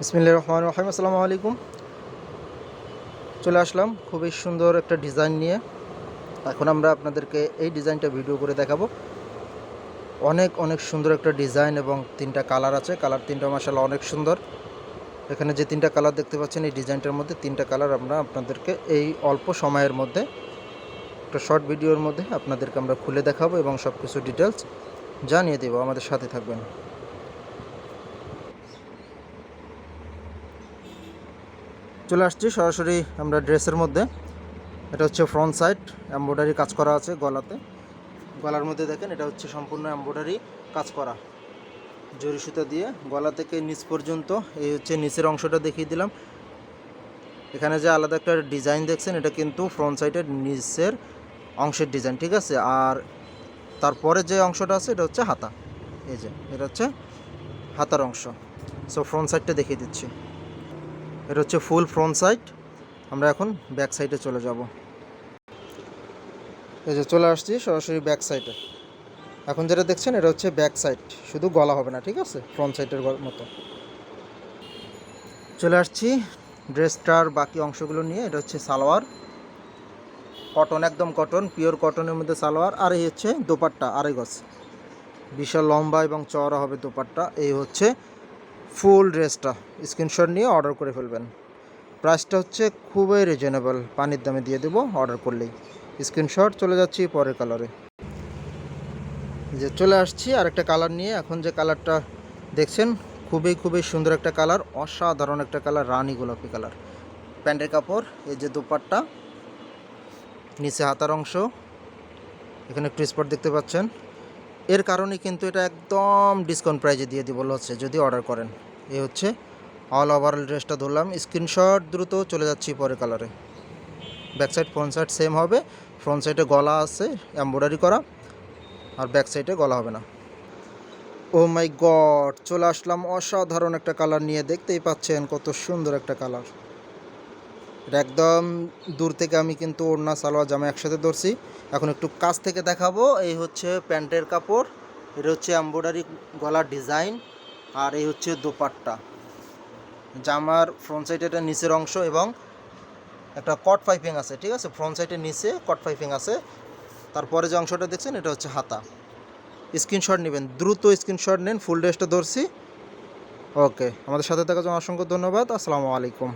বিসমিল্লা রহমান রহিম। আসসালামু আলাইকুম। চলে আসলাম খুবই সুন্দর একটা ডিজাইন নিয়ে। এখন আমরা আপনাদেরকে এই ডিজাইনটা ভিডিও করে দেখাবো। অনেক অনেক সুন্দর একটা ডিজাইন এবং তিনটা কালার আছে। কালার তিনটা মাসাল্লাহ অনেক সুন্দর। এখানে যে তিনটা কালার দেখতে পাচ্ছেন, এই ডিজাইনটার মধ্যে তিনটা কালার আমরা আপনাদেরকে এই অল্প সময়ের মধ্যে, একটা শর্ট ভিডিওর মধ্যে আপনাদেরকে আমরা খুলে দেখাবো এবং সব কিছু ডিটেলস জানিয়ে দেবো। আমাদের সাথে থাকবেন। চলে আসছি সরাসরি আমরা ড্রেসের মধ্যে। এটা হচ্ছে ফ্রন্ট সাইড এম্ব্রয়ডারি কাজ করা আছে গলাতে। গলার মধ্যে দেখেন, এটা হচ্ছে সম্পূর্ণ এম্ব্রয়ডারি কাজ করা। জরি সুতা দিয়ে গলা থেকে নিচ পর্যন্ত, এই হচ্ছে নিচের অংশটা দেখিয়ে দিলাম। এখানে যে আলাদা একটা ডিজাইন দেখছেন, এটা কিন্তু ফ্রন্ট সাইডের নিচের অংশের ডিজাইন, ঠিক আছে? আর তারপরে যে অংশটা আছে, এটা হচ্ছে হাতা। এই যে, এটা হচ্ছে হাতার অংশ। সো ফ্রন্ট সাইডটা দেখিয়ে দিচ্ছি। এটা হচ্ছে ফুল ফ্রন্ট সাইড। আমরা এখন ব্যাক সাইডে চলে যাব। এই যে চলে আসছি সরাসরি ব্যাক সাইডে। এখন যেটা দেখছেন, এটা হচ্ছে ব্যাক সাইড। শুধু গলা হবে না, ঠিক আছে? ফ্রন্ট সাইডের মতো। চলে আসছি ড্রেসটার বাকি অংশগুলো নিয়ে। এটা হচ্ছে সালোয়ার। কটন, একদম কটন, পিওর কটনের মধ্যে সালোয়ার। আর এই হচ্ছে দোপাট্টা, আড়াই বিশাল লম্বা এবং চওড়া হবে দোপাট্টা। এই হচ্ছে ফুল ড্রেসটা স্ক্রিনশট নিয়ে অর্ডার করে ফেলবেন। প্রাইসটা হচ্ছে খুবই রিজনেবল পানির দামে দিয়ে দেবো অর্ডার করলেই। স্ক্রিনশট চলে যাচ্ছি পরের কালারে যে চলে আসছি আর একটা কালার নিয়ে। এখন যে কালারটা দেখছেন, খুবই খুবই সুন্দর একটা কালার অসাধারণ একটা কালার রানি গোলাপি কালার প্যান্টের কাপড়, এই যে দুপাট্টা, নিচে হাতার অংশ। এখানে একটু স্পট দেখতে পাচ্ছেন। এর কারণে কিন্তু এটা একদম ডিসকাউন্ট প্রাইজে দিয়ে দিব হচ্ছে যদি অর্ডার করেন। এ হচ্ছে অল ওভার ড্রেসটা ধরলাম। স্ক্রিনশট দ্রুত চলে যাচ্ছি পরে কালারে back side front side same হবে। ফ্রন্ট সাইডে গলা আছে এমব্রয়ডারি করা। আর ব্যাক সাইডে গলা হবে না। ও মাই গড চলে আসলাম অসাধারণ একটা কালার নিয়ে। দেখতেই পাচ্ছেন কত সুন্দর একটা কালার এটা একদম দূর থেকে আমি কিন্তু ওড়না, সালোয়ার জামা একসাথে ধরছি। এখন একটু কাছ থেকে দেখাবো, এই হচ্ছে প্যান্টের কাপড়, এটা হচ্ছে এম্ব্রয়ডারি গলার ডিজাইন, আর এই হচ্ছে দোপাট্টা। জামার ফ্রন্ট সাইডে এটা নিচের অংশ এবং একটা কট পাইপিং আছে, ঠিক আছে? ফ্রন্ট সাইডের নিচে কট পাইপিং আছে। তারপরে যে অংশটা দেখছেন, এটা হচ্ছে হাতা। স্ক্রিনশট নেবেন, দ্রুত স্ক্রিনশট নেন ফুল ড্রেসটা ধরছি। ওকে, আমাদের সাথে থাকার জন্য অসংখ্য ধন্যবাদ, আসসালামু আলাইকুম।